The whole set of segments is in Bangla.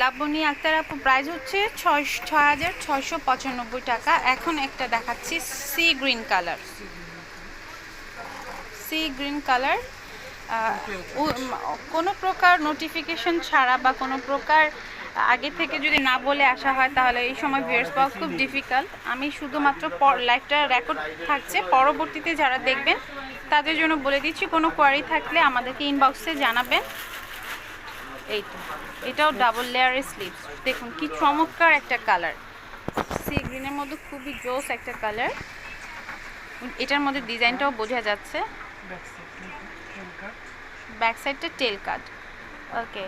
লাবণী আক্তার আপু প্রাইস হচ্ছে ছয় হাজার পঁচানব্বই টাকা। এখন একটা দেখাচ্ছি sea green colour sea green colour কোনো প্রকার নোটিফিকেশন ছাড়া বা কোনো প্রকার আগে থেকে যদি না বলে আসা হয়, তাহলে এই সময় ভিউয়ার্স পাওয়া খুব ডিফিকাল্ট আমি শুধুমাত্র লাইভটা রেকর্ড থাকছে। পরবর্তীতে যারা দেখবেন, তাদের জন্য বলে দিচ্ছি, কোনো কোয়ারি থাকলে আমাদেরকে ইনবক্সে জানাবেন। এই এটাও ডাবল লেয়ারের স্লিভস দেখুন, কি চমৎকার একটা কালার সি গ্রিনের মধ্যে খুবই জোস একটা কালার এটার মধ্যে ডিজাইনটাও বোঝা যাচ্ছে। ব্যাক সাইডটা টেল কাট ওকে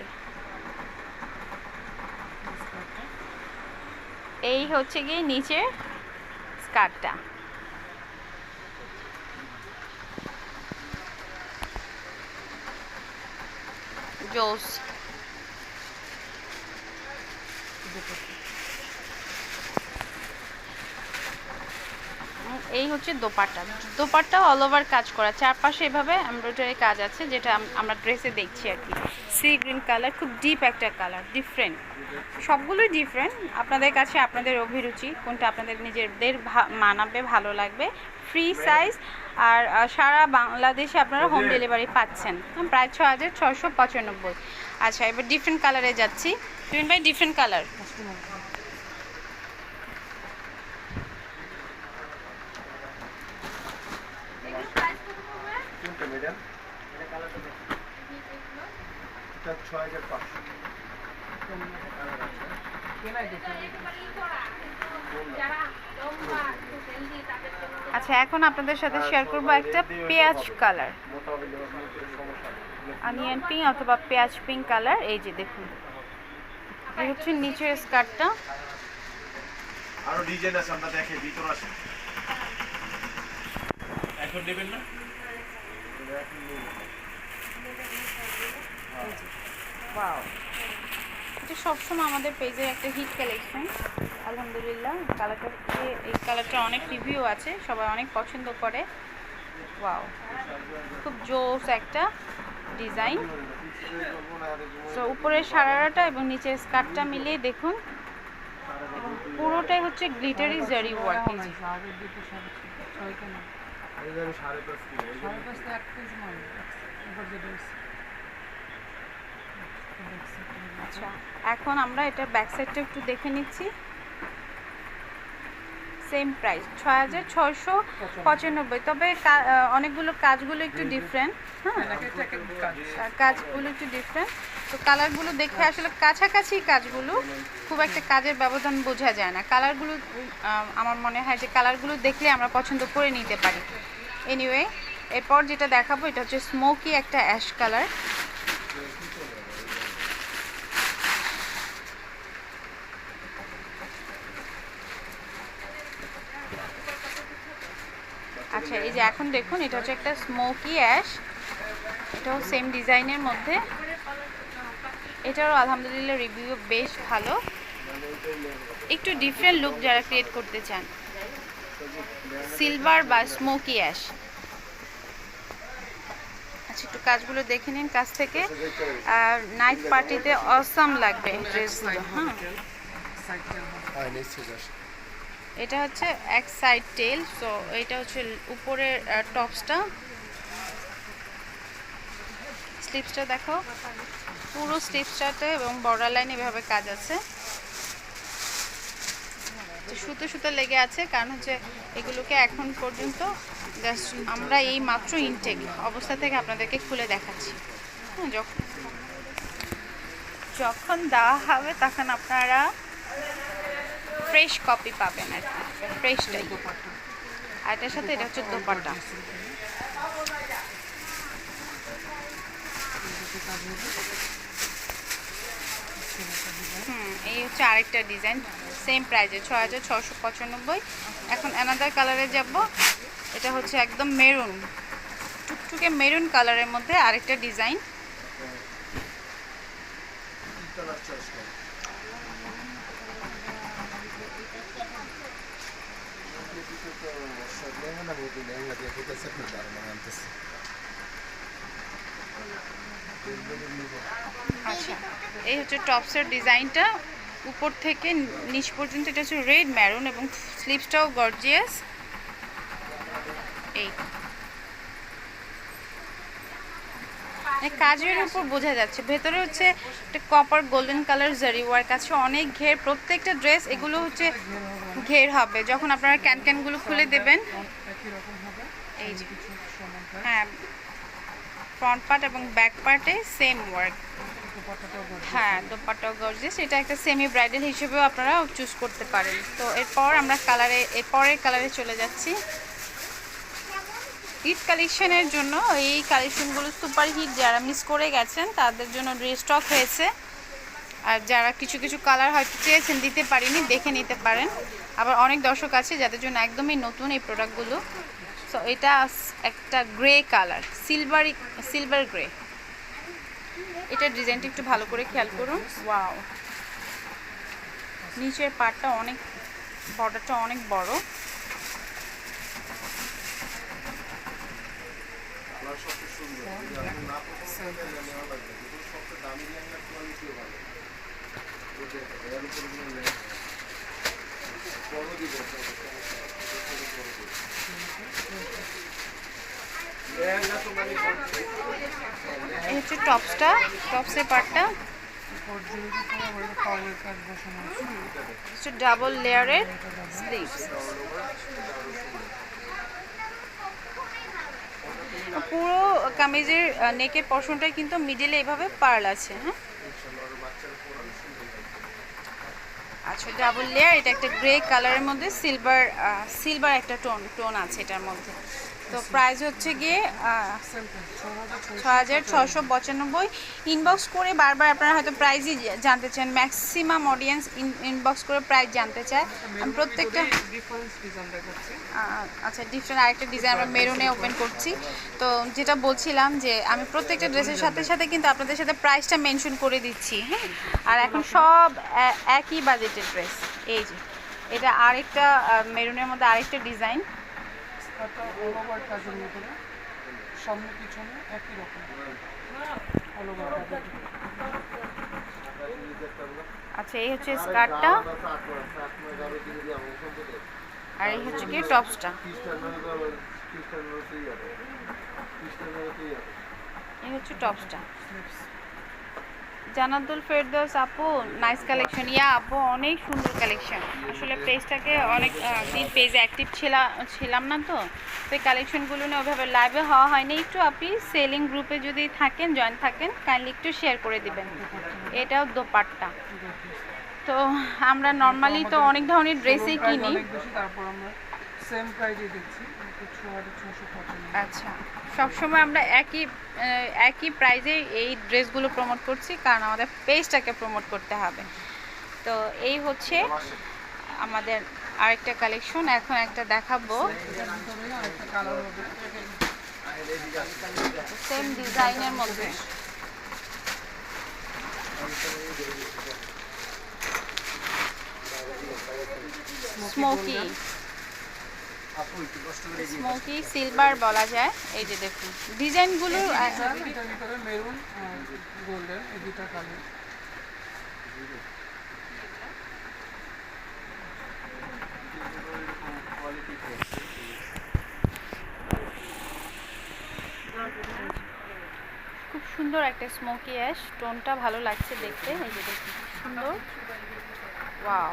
এই হচ্ছে গিয়ে নিচের স্কার্টটা জোস। এই হচ্ছে দোপাট্টা। দোপাট্টা অল ওভার কাজ করা। চারপাশে এভাবে এমব্রয়ডারি কাজ আছে যেটা আমরা ড্রেসে দেখছি আর কি। সি গ্রিন কালার খুব ডিপ একটা কালার ডিফারেন্ট সবগুলোই ডিফারেন্ট আপনাদের কাছে আপনাদের অভিরুচি কোনটা আপনাদের নিজেদের মানাবে ভালো লাগবে। ফ্রি সাইজ আর সারা বাংলাদেশে আপনারা হোম ডেলিভারি পাচ্ছেন। প্রায় ছ হাজার ছশো পঁচানব্বই। আচ্ছা এবার ডিফারেন্ট কালারে যাচ্ছি। ভাই ডিফারেন্ট কালার কোনটা ম্যাডাম এটা ছয় হাজার পাঁচশো। আচ্ছা এখন আপনাদের সাথে শেয়ার করব একটা পেঁয়াজ কালার। অনিয়ন পিঙ্ক অথবা পেঁয়াজ পিঙ্ক কালার এই যে দেখুন। এই হচ্ছে নিচের স্কার্টটা আরও ডিজাইন আছে আমরা দেখে ভিতর আছে। এখন নেবেন না? ওয়াও এটা সবসময় আমাদের পেজের একটা হিট কালেকশন আলহামদুলিল্লাহ। কালারটা এই কালারটা অনেক রিভিউ আছে, সবাই অনেক পছন্দ করে। ওয়াও খুব জোস একটা ডিজাইন তো উপরের সারারাটা এবং নিচের স্কার্টটা মিলিয়ে দেখুন। পুরোটাই হচ্ছে গ্লিটারি জারি ওয়ার্ক সাড়ে আচ্ছা এখন আমরা এটার ব্যাক সাইডটা একটু দেখে নিচ্ছি। সেম প্রাইস ছয় হাজার ছয়শো পঁচানব্বই। তবে অনেকগুলো কাজগুলো একটু ডিফারেন্ট হ্যাঁ? কাজগুলো একটু ডিফারেন্ট তো কালারগুলো দেখে আসলে কাছাকাছি কাজগুলো খুব একটা কাজের ব্যবধান বোঝা যায় না। কালারগুলো আমার মনে হয় যে কালারগুলো দেখলে আমরা পছন্দ করে নিতে পারি। এনিওয়ে এরপর যেটা দেখাবো, এটা হচ্ছে স্মোকি একটা অ্যাশ কালার আচ্ছা এই যে এখন দেখুন, এটা হচ্ছে একটা স্মোকি অ্যাশ এটাও সেম ডিজাইনের মধ্যে। এটারও আলহামদুলিল্লাহ রিভিউ বেশ ভালো। একটু ডিফারেন্ট লুক যারা ক্রিয়েট করতে চান। সিলভার বা স্মোকি অ্যাশ আচ্ছা একটু কাজগুলো দেখে নিন কাছ থেকে। আর নাইট পার্টিতে অসাম লাগবে ড্রেসগুলো হ্যাঁ। এটা হচ্ছে এক সাইড টেল সো এটা হচ্ছে উপরের টপসটা স্লিপসটা দেখো। পুরো স্লিপসটাতে এবং বর্ডার লাইন এভাবে কাজ আছে। সুতো সুতো লেগে আছে, কারণ হচ্ছে এগুলোকে এখন পর্যন্ত আমরা এই মাত্র ইনটেক অবস্থা থেকে আপনাদেরকে খুলে দেখাচ্ছি। হ্যাঁ যখন যখন দেওয়া হবে তখন আপনারা ফ্রেশ কপি পাবেন আর কি ফ্রেশটাই আর এটার সাথে এটা হচ্ছে দোপাট্টা। হুম, এই হচ্ছে আরেকটা ডিজাইন সেম প্রাইজে ছ হাজার ছশো পঁচানব্বই। এখন অ্যানাদার কালারে যাব, এটা হচ্ছে একদম মেরুন টুকটুকে মেরুন কালারের মধ্যে আরেকটা ডিজাইন লেহেঙ্গা দিয়ে কোথায় সেট দাঁড়ানো আনতেছে আচ্ছা এই হচ্ছে টপসের ডিজাইনটা। উপর থেকে নিচ পর্যন্ত এটা হচ্ছে রেড, ম্যারুন এবং স্লিভসটাও গর্জিয়াস। এই। কাজের উপর বোঝা যাচ্ছে। ভেতরে হচ্ছে একটা copper golden colour zari work আছে অনেক ঘের, প্রত্যেকটা ড্রেস এগুলো হচ্ছে ঘের হবে। যখন আপনারা ক্যান ক্যানগুলো খুলে দেবেন, এই যে হ্যাঁ ফ্রন্ট পার্ট এবং ব্যাক পার্টে সেম ওয়ার্ক হ্যাঁ দোপাট্টা গর্জিয়াস এটা একটা সেমি ব্রাইডাল হিসেবেও আপনারা চুজ করতে পারেন। তো এরপর আমরা কালারে এরপরের কালারে চলে যাচ্ছি। ঈদ কালেকশনের জন্য এই কালেকশনগুলো সুপার হিট যারা মিস করে গেছেন, তাদের জন্য রিস্টক হয়েছে। আর যারা কিছু কিছু কালার হয়তো চেয়েছেন, দিতে পারিনি, দেখে নিতে পারেন। আবার অনেক দর্শক আছে যাদের জন্য একদমই নতুন এই প্রোডাক্টগুলো সো এটা একটা grey colour silvery silver grey এটার ডিজাইনটা একটু ভালো করে খেয়াল করুন। ওয়াও নিচের পাটটা অনেক বর্ডারটা অনেক বড়। দামি হচ্ছে টপসটা, টপসের পার্টটা ডাবল লেয়ারের স্লিভস পুরো কামিজের নেকের পশনটাই কিন্তু মিডিলে এভাবে পার্ল আছে হ্যাঁ? আচ্ছা ডাবল লেয়ার এটা একটা গ্রে কালারের মধ্যে সিলভার সিলভার একটা টোন টোন আছে এটার মধ্যে। তো প্রাইস হচ্ছে গিয়ে ছ হাজার ছশো পঁচানব্বই ইনবক্স করে বারবার আপনারা হয়তো প্রাইজই জানতে চান। ম্যাক্সিমাম অডিয়েন্স ইনবক্স করে প্রাইস জানতে চায়। প্রত্যেকটা আচ্ছা ডিফারেন্ট আরেকটা ডিজাইন আমরা মেরুনে ওপেন করছি। তো যেটা বলছিলাম যে আমি প্রত্যেকটা ড্রেসের সাথে সাথে কিন্তু আপনাদের সাথে প্রাইসটা মেনশন করে দিচ্ছি হ্যাঁ? আর এখন সব একই বাজেটের ড্রেস এই যে, এটা আরেকটা মেরুনের মধ্যে আরেকটা ডিজাইন একটা অল ওভার কাজের ভিতরে সামনে পিছনে একই রকম। অল আচ্ছা এই হচ্ছে স্কার্টটা। আর এই হচ্ছে কি টপসটা? এই হচ্ছে টপসটা। জানাতুল ফেরদৌস আপু নাইস কালেকশন ইয়া আপু, অনেক সুন্দর কালেকশন আসলে পেজটাকে অনেক দিন পেজে অ্যাক্টিভ ছিলাম ছিলাম না তো। তো এই কালেকশনগুলো নিয়ে ওইভাবে লাইভে হওয়া হয়নি। একটু আপনি সেলিং গ্রুপে যদি থাকেন জয়েন থাকেন কাইন্ডলি একটু শেয়ার করে দিবেন। এটাও দোপাট্টা। তো আমরা নর্মালি তো অনেক ধরনের ড্রেসই কিনি। সেম প্রাইজে দিচ্ছি আচ্ছা সবসময় আমরা একই একই প্রাইজে এই ড্রেসগুলো প্রমোট করছি কারণ আমাদের পেজটাকে প্রমোট করতে হবে। তো এই হচ্ছে আমাদের আরেকটা কালেকশন এখন একটা দেখাবো। সেম ডিজাইনের মধ্যে। স্মোকি স্মোকি সিলভার বলা যায়। এই যে দেখুন ডিজাইনগুলো আহ, এটার ভিতরে মেরুন গোল্ডেন এই দুটা কালার। খুব সুন্দর একটা স্মোকি অ্যাশ টোনটা ভালো লাগছে দেখতে। এই যে দেখুন সুন্দর। ওয়াও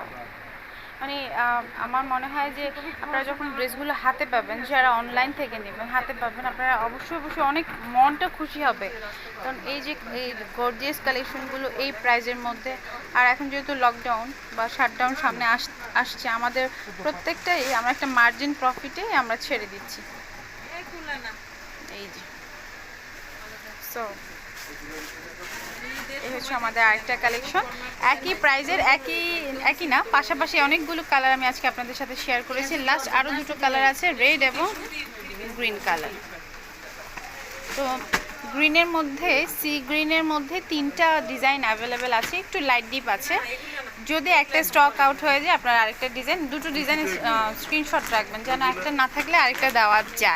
মানে আমার মনে হয় যে আপনারা যখন ড্রেসগুলো হাতে পাবেন যারা অনলাইন থেকে নেবেন হাতে পাবেন আপনারা অবশ্যই অবশ্যই অনেক মনটা খুশি হবে। কারণ এই যে এই গর্জিয়াস কালেকশনগুলো এই প্রাইজের মধ্যে আর এখন যেহেতু লকডাউন বা শাটডাউন সামনে আস আসছে আমাদের প্রত্যেকটাই আমরা একটা মার্জিন প্রফিটে আমরা ছেড়ে দিচ্ছি। এই যে। সো হচ্ছে আমাদের আরেকটা কালেকশন। একই প্রাইজের, একই একই না, পাশাপাশি অনেকগুলো কালার আমি আজকে আপনাদের সাথে শেয়ার করেছি। লাস্ট আরও দুটো কালার আছে রেড এবং গ্রিন কালার তো গ্রিনের মধ্যে সি গ্রিনের মধ্যে তিনটা ডিজাইন অ্যাভেলেবেল আছে, একটু লাইট ডিপ আছে। যদি একটা স্টক আউট হয়ে যায়, আপনার আরেকটা ডিজাইন দুটো ডিজাইন স্ক্রিনশট রাখবেন, যেন একটা না থাকলে আরেকটা দেওয়া যায়।